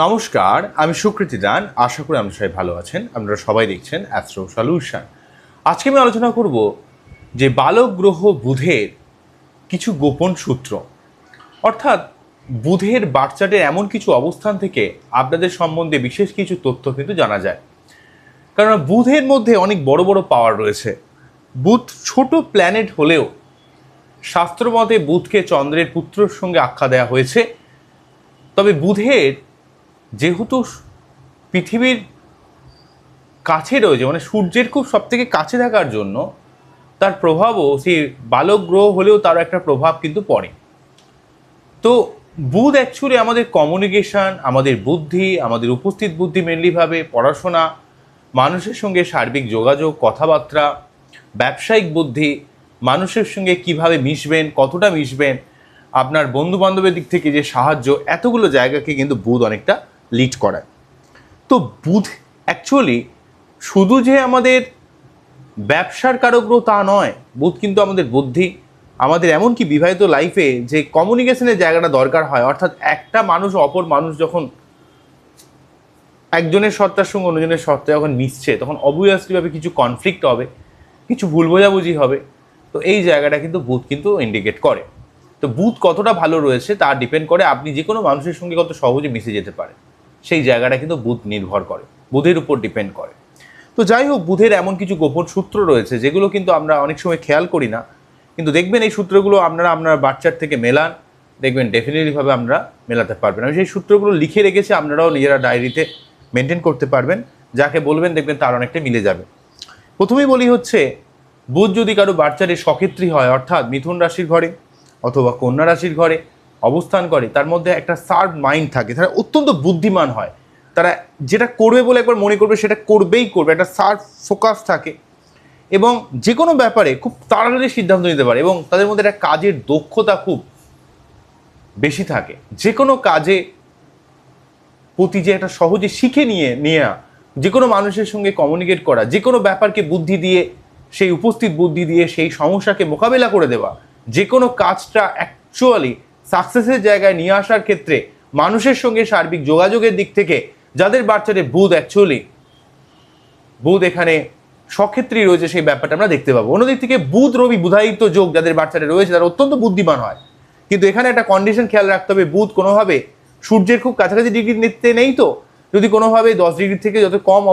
নমস্কার, আমি সুকৃতি দান। আশা করি আপনারা সবাই ভালো আছেন। আপনারা সবাই দেখছেন অ্যাস্ট্রো সলিউশন আজকে আমি আলোচনা করব যে বালক গ্রহ বুধের কিছু গোপন সূত্র। অর্থাৎ বুধের বাচ্চাদের এমন কিছু অবস্থান থেকে আপনাদের সম্বন্ধে বিশেষ কিছু তথ্য কিন্তু জানা যায়। কারণ বুধের মধ্যে অনেক বড় বড় পাওয়ার রয়েছে। বুধ ছোট প্ল্যানেট হলেও শাস্ত্রমতে বুধকে চন্দ্রের পুত্রর সঙ্গে আখ্যা দেওয়া হয়েছে। তবে বুধের যেহেতু পৃথিবীর কাছে রয়েছে মানে সূর্যের খুব সব থেকে কাছে থাকার জন্য তার প্রভাবও, সেই বালক গ্রহ হলেও তার একটা প্রভাব কিন্তু পড়ে। তো বুধ অ্যাকচুয়ালি আমাদের কমিউনিকেশন আমাদের বুদ্ধি, আমাদের উপস্থিত বুদ্ধি মেনলিভাবে পড়াশোনা, মানুষের সঙ্গে সার্বিক যোগাযোগ, কথাবার্তা, ব্যবসায়িক বুদ্ধি, মানুষের সঙ্গে কীভাবে মিশবেন, কতটা মিশবেন, আপনার বন্ধু বান্ধবের দিক থেকে যে সাহায্য, এতগুলো জায়গাকে কিন্তু বুধ অনেকটা লিড করায়। তো বুধ অ্যাকচুয়ালি শুধু যে আমাদের ব্যবসার কারগ্রহ তা নয়, বুধ কিন্তু আমাদের বুদ্ধি, আমাদের এমনকি বিবাহিত লাইফে যে কমিউনিকেশনের জায়গাটা দরকার হয়, অর্থাৎ একটা মানুষ অপর মানুষ যখন একজনের সত্তার সঙ্গে অন্যজনের সত্তা যখন মিশছে, তখন অবভিয়াসলিভাবে কিছু কনফ্লিক্ট হবে, কিছু ভুল বোঝাবুঝি হবে। তো এই জায়গাটা কিন্তু বুথ কিন্তু ইন্ডিকেট করে। তো বুথ কতটা ভালো রয়েছে তা ডিপেন্ড করে আপনি যে কোনো মানুষের সঙ্গে কত সহজে মিশে যেতে পারে সেই জায়গাটা কিন্তু বুধ নির্ভর করে, বুধের উপর ডিপেন্ড করে। তো যাই হোক, বুধের এমন কিছু গোপন সূত্র রয়েছে, যেগুলো কিন্তু আমরা অনেক সময় খেয়াল করি না। কিন্তু দেখবেন এই সূত্রগুলো আপনারা, আপনার বাচ্চার থেকে মেলান, দেখবেন ডেফিনেটলিভাবে আমরা মেলাতে পারবেন। আমি সেই সূত্রগুলো লিখে রেখেছি, আপনারাও নিজেরা ডায়েরিতে মেনটেন করতে পারবেন। যাকে বলবেন, দেখবেন তার অনেকটা মিলে যাবে। প্রথমেই বলি হচ্ছে, বুধ যদি কারও বাচ্চারে সক্ষেত্রী হয়, অর্থাৎ মিথুন রাশির ঘরে অথবা কন্যা রাশির ঘরে অবস্থান করে, তার মধ্যে একটা সার্ভ মাইন্ড থাকে, তারা অত্যন্ত বুদ্ধিমান হয়। তারা যেটা করবে বলে একবার মনে করবে, সেটা করবেই করবে, একটা সার্ভ ফোকাস থাকে। এবং যে কোনো ব্যাপারে খুব তাড়াতাড়ি সিদ্ধান্ত নিতে পারে এবং তাদের মধ্যে একটা কাজের দক্ষতা খুব বেশি থাকে। যে কোনো কাজে প্রতি যে একটা সহজে শিখে নিয়ে নেওয়া যে কোনো মানুষের সঙ্গে কমিউনিকেট করা যে কোনো ব্যাপারকে বুদ্ধি দিয়ে, সেই উপস্থিত বুদ্ধি দিয়ে, সেই সমস্যাকে মোকাবেলা করে দেওয়া যে কোনো কাজটা অ্যাকচুয়ালি সাকসেসের জায়গায় নিয়ে আসার ক্ষেত্রে মানুষের সঙ্গে সার্বিক যোগাযোগের দিক থেকে যাদের বাচ্চাদের বুধ অ্যাকচুয়ালি বুধ এখানে সক্ষেত্রেই রয়েছে সেই ব্যাপারটা আমরা দেখতে পাবো। অন্যদিক থেকে বুধ, রবি বুধায়িত্ব যোগ যাদের বাচ্চারা রয়েছে, তারা অত্যন্ত বুদ্ধিমান হয়। কিন্তু এখানে একটা কন্ডিশন খেয়াল রাখতে হবে, বুধ কোনোভাবে সূর্যের খুব কাছাকাছি ডিগ্রি নিতে নেই তো? যদি কোনোভাবে দশ ডিগ্রি থেকে যত কম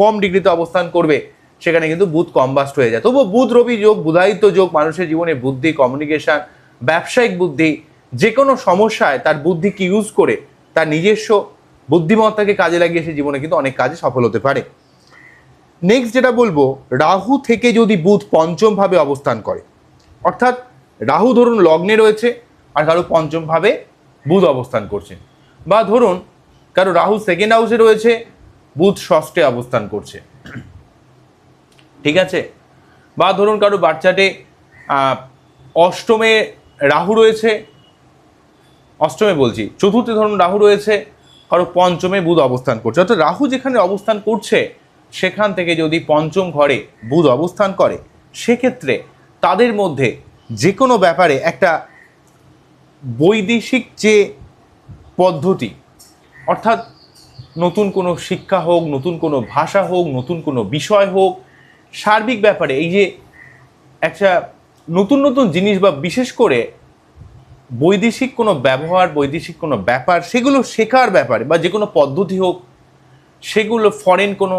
কম ডিগ্রিতে অবস্থান করবে, সেখানে কিন্তু বুধ কম্বাস্ট হয়ে যায়। তবুও বুধ, রবি যোগ বুধায়িত্ব যোগ, মানুষের জীবনে বুদ্ধি কমিউনিকেশন ব্যবসায়িক বুদ্ধি যে কোনো সমস্যায় তার বুদ্ধিকে ইউজ করে তার নিজস্ব বুদ্ধিমত্তাকে কাজে লাগিয়ে সে জীবনে কিন্তু অনেক কাজে সফল হতে পারে। নেক্সট যেটা বলব, রাহু থেকে যদি বুধ পঞ্চমভাবে অবস্থান করে, অর্থাৎ রাহু ধরুন লগ্নে রয়েছে আর কারও পঞ্চমভাবে বুধ অবস্থান করছে বা ধরুন কারও রাহু সেকেন্ড হাউসে রয়েছে, বুধ ষষ্ঠে অবস্থান করছে। ঠিক আছে? বা ধরুন কারও বাচ্চাটে অষ্টমে রাহু রয়েছে অষ্টমে বলছি, চতুর্থ ধরুন রাহু রয়েছে, কারও পঞ্চমে বুধ অবস্থান করছে। অর্থাৎ রাহু যেখানে অবস্থান করছে, সেখান থেকে যদি পঞ্চম ঘরে বুধ অবস্থান করে, সেক্ষেত্রে তাদের মধ্যে যে কোনো ব্যাপারে একটা বৈদেশিক যে পদ্ধতি, অর্থাৎ নতুন কোনো শিক্ষা হোক, নতুন কোনো ভাষা হোক, নতুন কোনো বিষয় হোক, সার্বিক ব্যাপারে এই যে একটা নতুন নতুন জিনিস বা বিশেষ করে বৈদেশিক কোনো ব্যবহার, বৈদেশিক কোনো ব্যাপার, সেগুলো শেখার ব্যাপারে বা যে কোনো পদ্ধতি হোক, সেগুলো ফরেন কোনো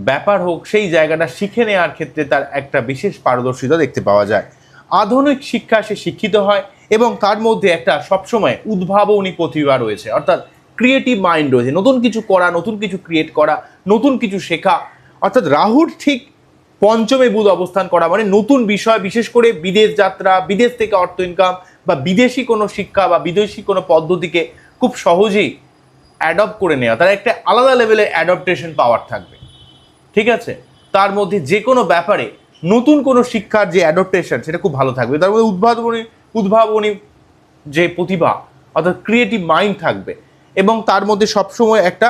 ব্যাপার হোক, সেই জায়গাটা শিখে নেওয়ার ক্ষেত্রে তার একটা বিশেষ পারদর্শিতা দেখতে পাওয়া যায়। আধুনিক শিক্ষা সে শিক্ষিত হয় এবং তার মধ্যে একটা সবসময় উদ্ভাবনী প্রতিভা রয়েছে। অর্থাৎ ক্রিয়েটিভ মাইন্ড রয়েছে। নতুন কিছু করা, নতুন কিছু ক্রিয়েট করা, নতুন কিছু শেখা। অর্থাৎ রাহুর ঠিক পঞ্চমে বুধ অবস্থান করা মানে নতুন বিষয়, বিশেষ করে বিদেশ যাত্রা, বিদেশ থেকে অর্থ ইনকাম বা বিদেশি কোনো শিক্ষা বা বিদেশি কোনো পদ্ধতিকে খুব সহজেই অ্যাডপ্ট করে নেওয়া, তার একটা আলাদা লেভেলে অ্যাডপ্টেশন পাওয়ার থাকবে। ঠিক আছে? তার মধ্যে যে কোনো ব্যাপারে নতুন কোনো শিক্ষার যে অ্যাডপ্টেশন সেটা খুব ভালো থাকবে। তার মধ্যে উদ্ভাবনী উদ্ভাবনী যে প্রতিভা, অর্থাৎ ক্রিয়েটিভ মাইন্ড থাকবে এবং তার মধ্যে সবসময় একটা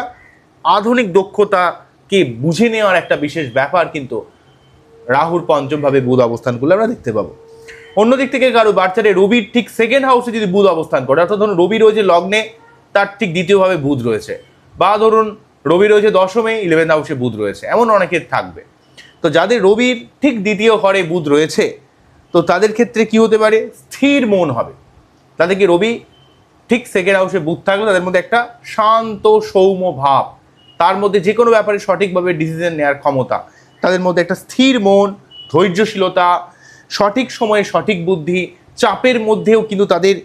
আধুনিক দক্ষতাকে বুঝে নেওয়ার একটা বিশেষ ব্যাপার কিন্তু রাহুর পঞ্চমভাবে বুধ অবস্থানগুলো আমরা দেখতে পাবো। অন্যদিক থেকে কারও বাচ্চারে রবির ঠিক সেকেন্ড হাউসে যদি বুধ অবস্থান করে, অর্থাৎ ধরুন রবি রয়েছে লগ্নে, তার ঠিক দ্বিতীয়ভাবে বুধ রয়েছে। বা ধরুন রবি রয়েছে দশমে ইলেভেন হাউসে বুধ রয়েছে, এমন অনেকের থাকবে। তো যাদের রবির ঠিক দ্বিতীয় ঘরে বুধ রয়েছে, তো তাদের ক্ষেত্রে কি হতে পারে? স্থির মন হবে। তাদেরকে রবি ঠিক সেকেন্ড হাউসে বুধ থাকলে তাদের মধ্যে একটা শান্ত সৌম্য ভাব। তার মধ্যে যে কোনো ব্যাপারে সঠিকভাবে ডিসিশন নেওয়ার ক্ষমতা। তাদের মধ্যে একটা স্থির মন, ধৈর্যশীলতা সঠিক সময়ে সঠিক বুদ্ধি, চাপের মধ্যেও কিন্তু তাদের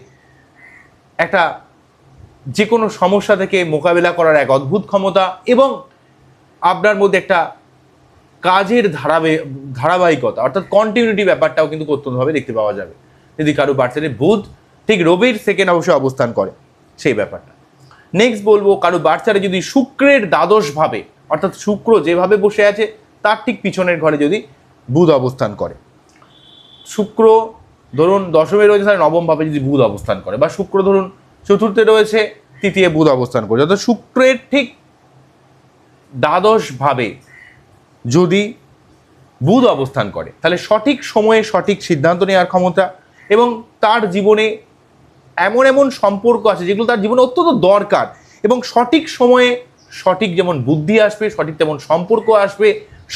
একটা যে কোনো সমস্যা থেকে মোকাবেলা করার এক অদ্ভুত ক্ষমতা এবং আপনার মধ্যে একটা কাজের ধারাবে, ধারাবাহিকতা, অর্থাৎ কন্টিনিউটি ব্যাপারটাও কিন্তু অত্যন্তভাবে দেখতে পাওয়া যাবে। যদি কারও বার্থডে বুধ ঠিক রবির সেকেন্ড হাউসে অবস্থান করে, সেই ব্যাপারটা। নেক্সট বলব, কারও বাচ্চারা যদি শুক্রের দ্বাদশ ভাবে, অর্থাৎ শুক্র যেভাবে বসে আছে, তার ঠিক পিছনের ঘরে যদি বুধ অবস্থান করে। শুক্র, ধরুন দশমে রয়েছে, তাহলে নবম ভাবে যদি বুধ অবস্থান করে, বা শুক্র, ধরুন চতুর্থে রয়েছে, তৃতীয় বুধ অবস্থান করে, অর্থাৎ শুক্রের ঠিক দ্বাদশ ভাবে যদি বুধ অবস্থান করে, তাহলে সঠিক সময়ে সঠিক সিদ্ধান্ত নেওয়ার ক্ষমতা এবং তার জীবনে এমন এমন সম্পর্ক আছে, যেগুলো তার জীবনে অত্যন্ত দরকার এবং সঠিক সময়ে সঠিক যেমন বুদ্ধি আসবে, সঠিক তেমন সম্পর্ক আসবে,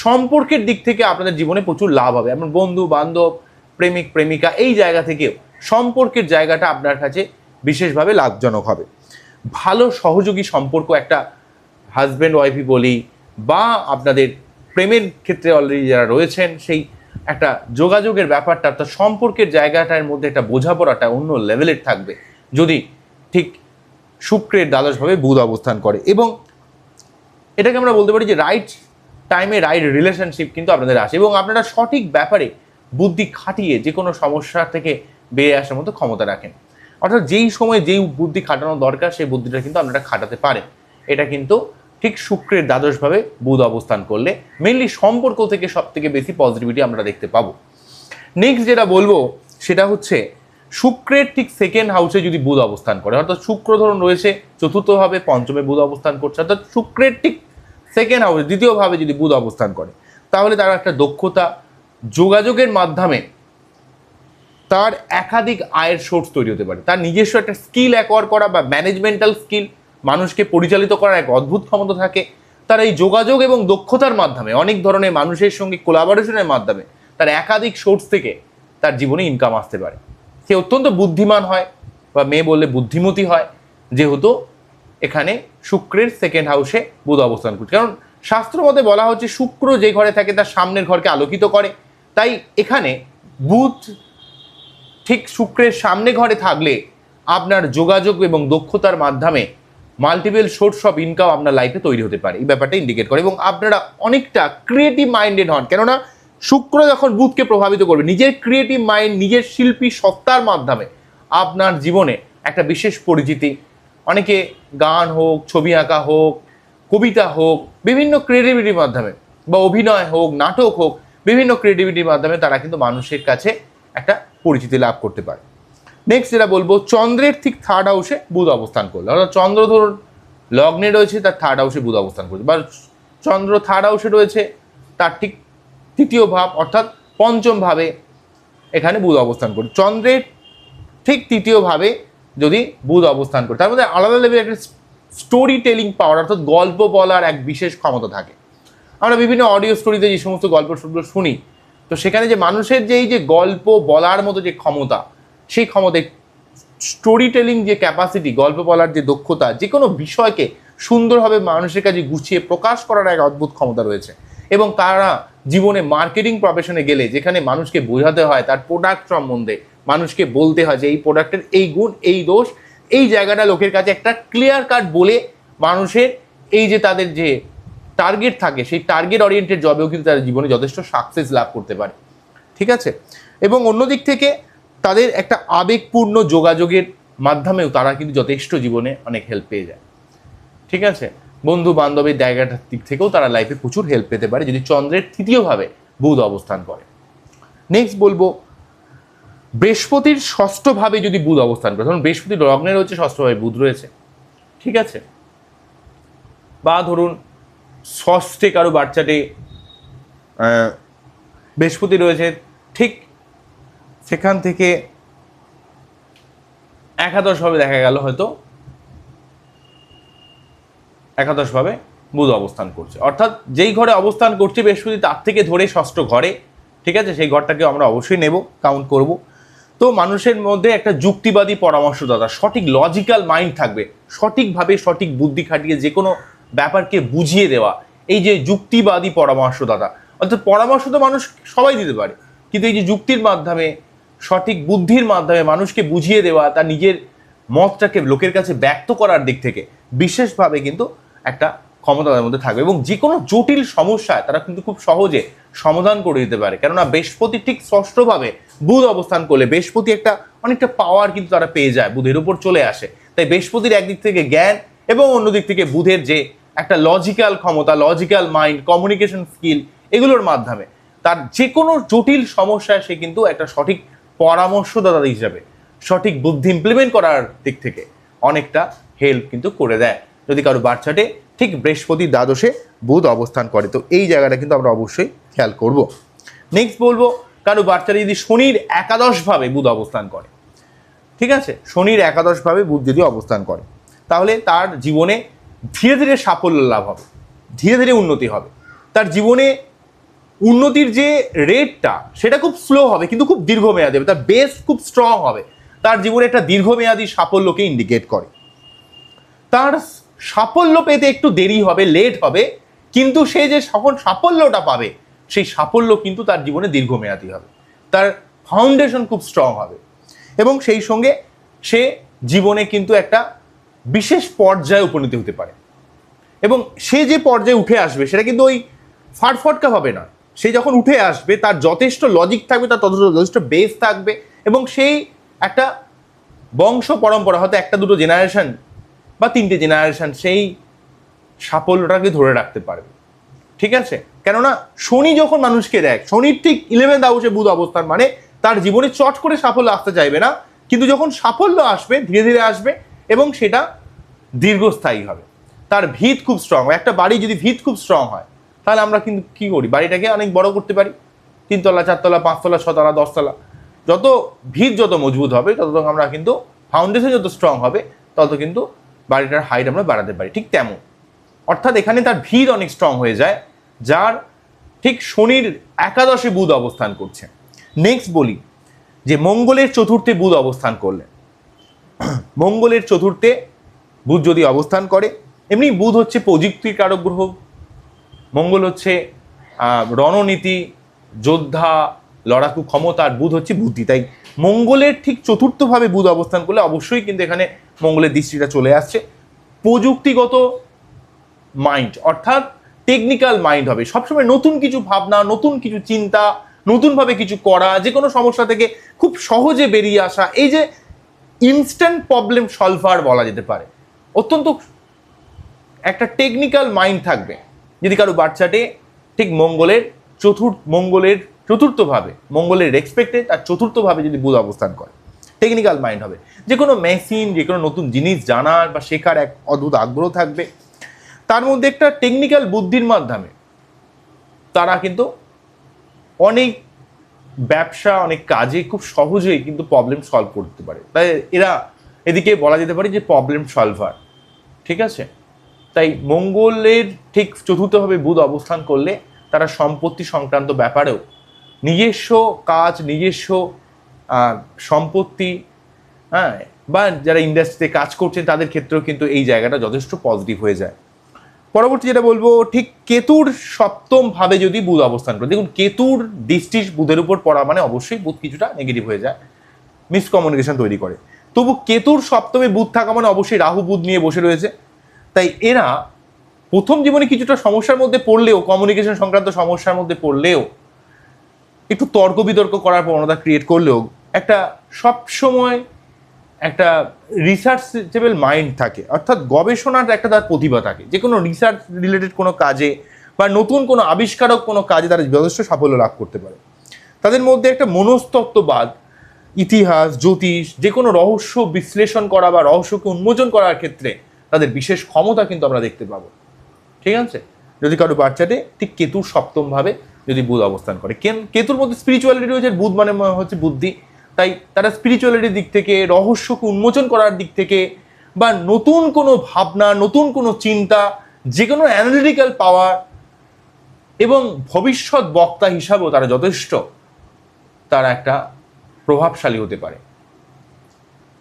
সম্পর্কের দিক থেকে আপনাদের জীবনে প্রচুর লাভ হবে। এমন বন্ধু, বান্ধব প্রেমিক, প্রেমিকা এই জায়গা থেকেও সম্পর্কের জায়গাটা আপনার কাছে বিশেষভাবে লাভজনক হবে। ভালো, সহযোগী সম্পর্ক একটা হাজব্যান্ড ওয়াইফই বলি বা আপনাদের প্রেমের ক্ষেত্রে অলরেডি যারা রয়েছেন, সেই একটা যোগাযোগের ব্যাপারটা, অর্থাৎ সম্পর্কের জায়গাটার মধ্যে একটা বোঝাপড়াটা অন্য লেভেলের থাকবে যদি ঠিক শুক্রের দ্বাদশভাবে বুধ অবস্থান করে এবং এটাকে আমরা বলতে পারি যে রাইট টাইমে রাইট রিলেশনশিপ কিন্তু আপনাদের আসে এবং আপনারা সঠিক ব্যাপারে বুদ্ধি খাটিয়ে যে কোনো সমস্যা থেকে বেরিয়ে আসার মতো ক্ষমতা রাখেন। অর্থাৎ যেই সময় যেই বুদ্ধি খাটানো দরকার, সেই বুদ্ধিটা কিন্তু আপনারা খাটাতে পারেন। এটা কিন্তু ঠিক শুক্রের দ্বাদশভাবে বুধ অবস্থান করলে মেনলি সম্পর্ক থেকে সব থেকে বেশি পজিটিভিটি আমরা দেখতে পাবো। নেক্সট যেটা বলব, সেটা হচ্ছে শুক্রের ঠিক সেকেন্ড হাউসে যদি বুধ অবস্থান করে, অর্থাৎ শুক্র ধরুন রয়েছে চতুর্থভাবে, পঞ্চমে বুধ অবস্থান করছে, অর্থাৎ শুক্রের ঠিক সেকেন্ড হাউসে দ্বিতীয়ভাবে যদি বুধ অবস্থান করে, তাহলে তার একটা দক্ষতা যোগাযোগের মাধ্যমে তার একাধিক আয়ের সোর্স তৈরি হতে পারে। তার নিজস্ব একটা স্কিল অ্যাকোয়ার করা বা ম্যানেজমেন্টাল স্কিল মানুষকে পরিচালিত করার এক অদ্ভুত ক্ষমতা থাকে। তার এই যোগাযোগ এবং দক্ষতার মাধ্যমে, অনেক ধরনের মানুষের সঙ্গে কোলাবোরেশনের মাধ্যমে তার একাধিক সোর্স থেকে তার জীবনে ইনকাম আসতে পারে। সে অত্যন্ত বুদ্ধিমান হয় বা মেয়ে বললে বুদ্ধিমতী হয়, যেহেতু এখানে শুক্রের সেকেন্ড হাউসে বুধ অবস্থান করছে। কারণ শাস্ত্র মতে বলা হচ্ছে, শুক্র যে ঘরে থাকে তার সামনের ঘরকে আলোকিত করে তাই এখানে বুধ ঠিক শুক্রের সামনে ঘরে থাকলে আপনার যোগাযোগ এবং দক্ষতার মাধ্যমে মাল্টিপল সোর্স অফ ইনকাম আপনার লাইফে তৈরি হতে পারে। এই ব্যাপারটা ইন্ডিকেট করে এবং আপনারা অনেকটা ক্রিয়েটিভ মাইন্ডেড হন। কেননা শুক্র যখন বুধকে প্রভাবিত করবে, নিজের ক্রিয়েটিভ মাইন্ড নিজের শিল্পী সত্তার মাধ্যমে আপনার জীবনে একটা বিশেষ পরিচিতি। অনেকে গান হোক, ছবি আঁকা হোক, কবিতা হোক, বিভিন্ন ক্রিয়েটিভিটির মাধ্যমে বা অভিনয় হোক, নাটক হোক বিভিন্ন ক্রিয়েটিভিটির মাধ্যমে তারা কিন্তু মানুষের কাছে একটা পরিচিতি লাভ করতে পারে। নেক্সট যেটা বলব, চন্দ্রের ঠিক থার্ড হাউসে বুধ অবস্থান করল। অর্থাৎ চন্দ্র ধরুন, লগ্নে রয়েছে, তার থার্ড হাউসে বুধ অবস্থান করছে। বা চন্দ্র থার্ড হাউসে রয়েছে, তার ঠিক তৃতীয় ভাব, অর্থাৎ পঞ্চম ভাবে এখানে বুধ অবস্থান করছে। চন্দ্রের ঠিক তৃতীয় ভাবে যদি বুধ অবস্থান করে, তার মধ্যে আলাদা লেভেলের একটা স্টোরি টেলিং পাওয়ার অর্থাৎ গল্প বলার এক বিশেষ ক্ষমতা থাকে। আমরা বিভিন্ন অডিও স্টোরিতে যে সমস্ত গল্প শুনি, তো সেখানে যে মানুষের যে এই যে গল্প বলার মতো যে ক্ষমতা, সেই ক্ষমতা স্টোরি টেলিং যে ক্যাপাসিটি গল্প বলার যে দক্ষতা, যে কোনো বিষয়কে সুন্দরভাবে মানুষের কাছে গুছিয়ে প্রকাশ করার এক অদ্ভুত ক্ষমতা রয়েছে। এবং তারা জীবনে মার্কেটিং প্রফেশনে গেলে, যেখানে মানুষকে বোঝাতে হয়, তার প্রোডাক্ট সম্বন্ধে মানুষকে বলতে হয় যে এই প্রোডাক্টের এই গুণ, এই দোষ, এই জায়গাটা লোকের কাছে একটা ক্লিয়ার কাট বলে মানুষের এই যে তাদের যে টার্গেট থাকে, সেই টার্গেট ওরিয়েন্টেড জবেও কিন্তু তাদের জীবনে যথেষ্ট সাকসেস লাভ করতে পারে। ঠিক আছে? এবং অন্যদিক থেকে তাদের একটা আবেগপূর্ণ যোগাযোগের মাধ্যমেও তারা কিন্তু যথেষ্ট জীবনে অনেক হেল্প পেয়ে যায়। ঠিক আছে? বন্ধু বান্ধবের জায়গাটার দিক থেকেও তারা লাইফে প্রচুর হেল্প পেতে পারে, যদি চন্দ্রের তৃতীয়ভাবে বুধ অবস্থান করে। নেক্সট বলব, বৃহস্পতির ষষ্ঠভাবে যদি বুধ অবস্থান করে, ধরুন বৃহস্পতি লগ্নে রয়েছে ষষ্ঠভাবে বুধ রয়েছে। ঠিক আছে? বা ধরুন ষষ্ঠে কারও বাচ্চাটি বৃহস্পতি রয়েছে, ঠিক সেখান থেকে একাদশভাবে দেখা গেল হয়তো। একাদশভাবে বুধ অবস্থান করছে। অর্থাৎ যেই ঘরে অবস্থান করছে বৃহস্পতি, তার থেকে ধরে ষষ্ঠ ঘরে, ঠিক আছে? সেই ঘরটাকে আমরা অবশ্যই নেব কাউন্ট করব। তো মানুষের মধ্যে একটা যুক্তিবাদী পরামর্শদাতা, সঠিক লজিক্যাল মাইন্ড থাকবে, সঠিকভাবে সঠিক বুদ্ধি খাটিয়ে যে কোনো ব্যাপারকে বুঝিয়ে দেওয়া, এই যে যুক্তিবাদী পরামর্শদাতা, অর্থাৎ পরামর্শ তো মানুষ সবাই দিতে পারে, কিন্তু এই যে যুক্তির মাধ্যমে, সঠিক বুদ্ধির মাধ্যমে মানুষকে বুঝিয়ে দেওয়া তার নিজের মতটাকে লোকের কাছে ব্যক্ত করার দিক থেকে বিশেষভাবে কিন্তু একটা ক্ষমতা তাদের মধ্যে থাকবে এবং যে কোনো জটিল সমস্যায় তারা কিন্তু খুব সহজে সমাধান করে দিতে পারে। কেননা বৃহস্পতি ঠিক ষষ্ঠভাবে বুধ অবস্থান করলে বৃহস্পতি একটা অনেকটা পাওয়ার কিন্তু তারা পেয়ে যায়, বুধের উপর চলে আসে। তাই বৃহস্পতির একদিক থেকে জ্ঞান এবং অন্য দিক থেকে বুধের যে একটা লজিক্যাল ক্ষমতা লজিক্যাল মাইন্ড কমিউনিকেশন স্কিল এগুলোর মাধ্যমে তার যে কোনো জটিল সমস্যায় সে কিন্তু একটা সঠিক পরামর্শদাতা হিসাবে, সঠিক বুদ্ধি ইমপ্লিমেন্ট করার দিক থেকে অনেকটা হেল্প কিন্তু করে দেয়। যদি কারও বাচ্চাটে ঠিক বৃহস্পতি দ্বাদশে বুধ অবস্থান করে। তো এই জায়গাটা কিন্তু আমরা অবশ্যই খেয়াল করব। নেক্সট বলব, কারও বাচ্চারা যদি শনির একাদশভাবে বুধ অবস্থান করে, ঠিক আছে? শনির একাদশভাবে বুধ যদি অবস্থান করে তাহলে তার জীবনে ধীরে ধীরে সাফল্য লাভ হবে, ধীরে ধীরে উন্নতি হবে। তার জীবনে উন্নতির যে রেটটা সেটা খুব স্লো হবে, কিন্তু খুব দীর্ঘমেয়াদী হবে। তার বেস খুব স্ট্রং হবে। তার জীবনে একটা দীর্ঘমেয়াদী সাফল্যকে ইন্ডিকেট করে। তার সাফল্য পেতে একটু দেরি হবে লেট হবে, কিন্তু সে যে যখন সাফল্যটা পাবে, সেই সাফল্য কিন্তু তার জীবনে দীর্ঘমেয়াদী হবে। তার ফাউন্ডেশন খুব স্ট্রং হবে। এবং সেই সঙ্গে সে জীবনে কিন্তু একটা বিশেষ পর্যায়ে উপনীত হতে পারে। এবং সে যে পর্যায়ে উঠে আসবে, সেটা কিন্তু ওই ফাটফটকা হবে না সে যখন উঠে আসবে, তার যথেষ্ট লজিক থাকবে, তার তথেষ্ট যথেষ্ট বেস থাকবে এবং সেই একটা বংশ পরম্পরা, হয়তো একটা দুটো জেনারেশন বা তিনটে জেনারেশন সেই সাফল্যটাকে ধরে রাখতে পারবে। ঠিক আছে? কেননা শনি যখন মানুষকে দেয় শনির ঠিক ইলেভেন্থ হাউসে বুধ অবস্থান মানে তার জীবনে চট করে সাফল্য আসতে চাইবে না। কিন্তু যখন সাফল্য আসবে, ধীরে ধীরে আসবে এবং সেটা দীর্ঘস্থায়ী হবে। তার ভিত খুব স্ট্রং হয়। একটা বাড়ি যদি ভিত খুব স্ট্রং হয়, তাহলে আমরা কিন্তু কী করি? বাড়িটাকে অনেক বড় করতে পারি। তিনতলা, চারতলা, পাঁচতলা, ছতলা, দশতলা। যত ভিত যত মজবুত হবে, তত আমরা কিন্তু ফাউন্ডেশন যত স্ট্রং হবে, তত কিন্তু বাড়িটার হাইট আমরা বাড়াতে পারি। ঠিক তেমন। অর্থাৎ এখানে তার ভিত অনেক স্ট্রং হয়ে যায়, যার ঠিক শনির একাদশে বুধ অবস্থান করছে। নেক্সট বলি যে মঙ্গলের চতুর্থে বুধ অবস্থান করলেন। মঙ্গলের চতুর্থে বুধ যদি অবস্থান করে, এমনি বুধ হচ্ছে প্রযুক্তির কারক গ্রহ মঙ্গল হচ্ছে রণনীতি, যোদ্ধা, লড়াকু ক্ষমতা, আর বুধ হচ্ছে বুদ্ধি। তাই মঙ্গলের ঠিক চতুর্থভাবে বুধ অবস্থান করলে অবশ্যই কিন্তু এখানে মঙ্গলের দৃষ্টিটা চলে আসছে। প্রযুক্তিগত মাইন্ড, অর্থাৎ টেকনিক্যাল মাইন্ড হবে। সবসময় নতুন কিছু ভাবনা, নতুন কিছু চিন্তা, নতুনভাবে কিছু করা যে কোনো সমস্যা থেকে খুব সহজে বেরিয়ে আসা, এই যে ইনস্ট্যান্ট প্রবলেম সলভার বলা যেতে পারে। অত্যন্ত একটা টেকনিক্যাল মাইন্ড থাকবে। যদি কারও বাচ্চাটে ঠিক মঙ্গলের চতুর্থ মঙ্গলের চতুর্থভাবে, মঙ্গলের রেসপেক্টে তার চতুর্থভাবে যদি বুধ অবস্থান করে টেকনিক্যাল মাইন্ড হবে। যে কোনো মেশিন যে কোনো নতুন জিনিস জানার বা শেখার এক অদ্ভুত আগ্রহ থাকবে। তার মধ্যে একটা টেকনিক্যাল বুদ্ধির মাধ্যমে তারা কিন্তু অনেক ব্যবসা অনেক কাজে খুব সহজেই কিন্তু প্রবলেম সলভ করতে পারে। তাই এরা এদিকে বলা যেতে পারে যে প্রবলেম সলভার ঠিক আছে? তাই মঙ্গলের ঠিক চতুর্থভাবে বুধ অবস্থান করলে তারা সম্পত্তি সংক্রান্ত ব্যাপারেও নিজস্ব কাজ, নিজস্ব সম্পত্তি হ্যাঁ বা যারা ইন্ডাস্ট্রিতে কাজ করছেন তাদের ক্ষেত্রেও কিন্তু এই জায়গাটা যথেষ্ট পজিটিভ হয়ে যায়। পরবর্তী যেটা বলব, ঠিক কেতুর সপ্তম ভাবে যদি বুধ অবস্থান করে, দেখুন কেতুর দৃষ্টি বুধের উপর পড়া মানে অবশ্যই বুধ কিছুটা নেগেটিভ হয়ে যায় মিসকমিউনিকেশন তৈরি করে। তবু কেতুর সপ্তমে বুধ থাকা মানে অবশ্যই রাহু বুধ নিয়ে বসে রয়েছে। তাই এরা প্রথম জীবনে কিছুটা সমস্যার মধ্যে পড়লেও কমিউনিকেশন সংক্রান্ত সমস্যার মধ্যে পড়লেও, একটু তর্ক বিতর্ক করার প্রবণতা ক্রিয়েট করলেও, একটা সব সময় একটা রিসার্চেবল মাইন্ড থাকে। অর্থাৎ গবেষণার একটা তার প্রতিভা থাকে। যে কোনো রিসার্চ রিলেটেড কোনো কাজে বা নতুন কোনো আবিষ্কারক কোনো কাজে তারা যথেষ্ট সাফল্য লাভ করতে পারে। তাদের মধ্যে একটা মনস্তত্ত্ববাদ, ইতিহাস, জ্যোতিষ যে কোনো রহস্য বিশ্লেষণ করা বা রহস্যকে উন্মোচন করার ক্ষেত্রে তাদের বিশেষ ক্ষমতা কিন্তু আমরা দেখতে পাবো। ঠিক আছে? যদি কারও বাচ্চাতে ঠিক কেতুর সপ্তমভাবে যদি বুধ অবস্থান করে। কেন কেতুর মধ্যে স্পিরিচুয়ালিটি রয়েছে, বুধ মানে হচ্ছে বুদ্ধি। তাই তারা স্পিরিচুয়ালিটির দিক থেকে, রহস্যকে উন্মোচন করার দিক থেকে, বা নতুন কোনো ভাবনা, নতুন কোনো চিন্তা যে কোনো অ্যানালিটিক্যাল পাওয়ার এবং ভবিষ্যৎ বক্তা হিসাবেও তারা যথেষ্ট, তারা একটা প্রভাবশালী হতে পারে।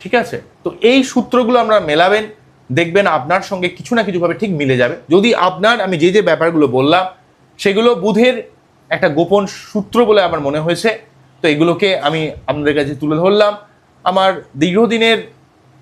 ঠিক আছে? তো এই সূত্রগুলো আমরা মেলাবেন, দেখবেন আপনার সঙ্গে কিছু না কিছুভাবে ঠিক মিলে যাবে। যদি আপনার, আমি যে যে ব্যাপারগুলো বললাম, সেগুলো বুধের একটা গোপন সূত্র বলে আমার মনে হয়েছে তো এগুলোকে আমি আপনাদের কাছে তুলে ধরলাম। আমার দীর্ঘদিনের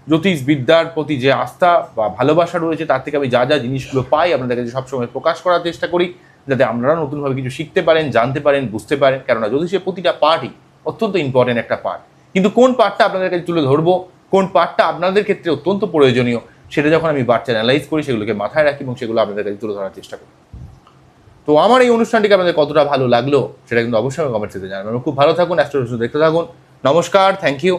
জ্যোতিষবিদ্যার প্রতি যে আস্থা বা ভালোবাসা রয়েছে, তার থেকে আমি যা যা জিনিসগুলো পাই আপনাদের কাছে সবসময় প্রকাশ করার চেষ্টা করি, যাতে আপনারা নতুনভাবে কিছু শিখতে পারেন, জানতে পারেন, বুঝতে পারেন। কেননা জ্যোতিষের প্রতিটা পার্টই অত্যন্ত ইম্পর্টেন্ট একটা পার্ট কিন্তু কোন পার্টটা আপনাদের কাছে তুলে ধরবো, কোন পার্টটা আপনাদের ক্ষেত্রে অত্যন্ত প্রয়োজনীয়, সেটা যখন আমি বার্তা অ্যানালাইজ করি, সেগুলোকে মাথায় রাখি এবং সেগুলো আপনাদের কাছে তুলে ধরার চেষ্টা করি। তো আমার এই অনুষ্ঠানটিকে আপনাদের কতটা ভালো লাগল, সেটা কিন্তু অবশ্যই কমেন্টসিতে জানাবেন। খুব ভালো থাকুন অ্যাস্ট্রো দেখতে থাকুন। নমস্কার থ্যাংক ইউ